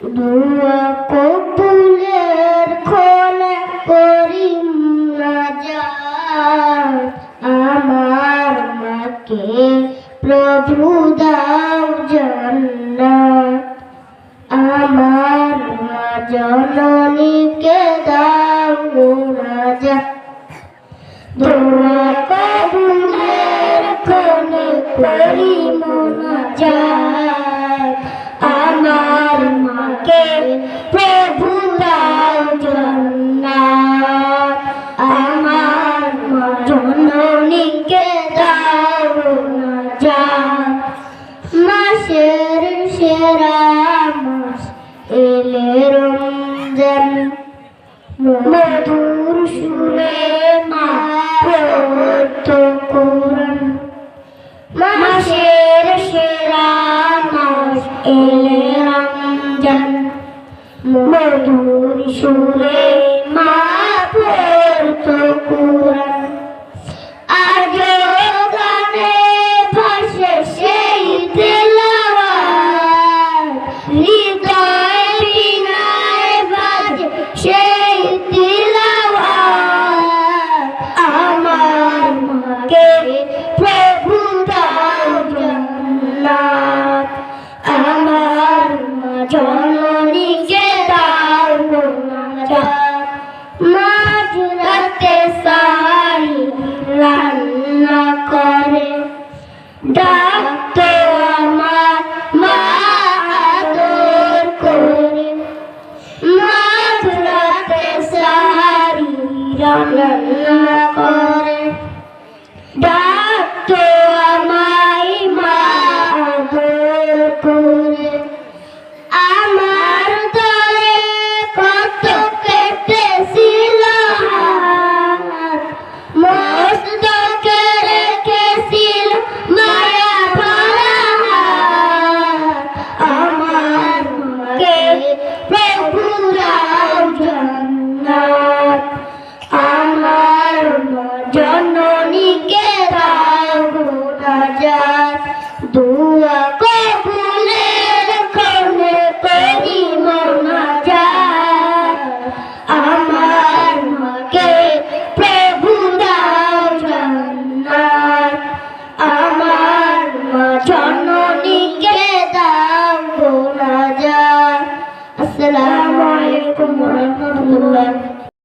দুয়া কবুলের খোলে করি নাজাত। আমার মাকে প্রভু দাও আমার মা জননীকে দাও নাজাত। সেরা মাস এলে রমজান। মধুর সুরে মা পড়তো কোরআন। মাসের সেরা মাস এলে রমজান। মধুর সুরে মা জননীকে দাও নাজাত মাঝরাতে সারি রান্না করে। ডাকতো আমার মা আদর করে। মাঝরাতে সারি রান্না John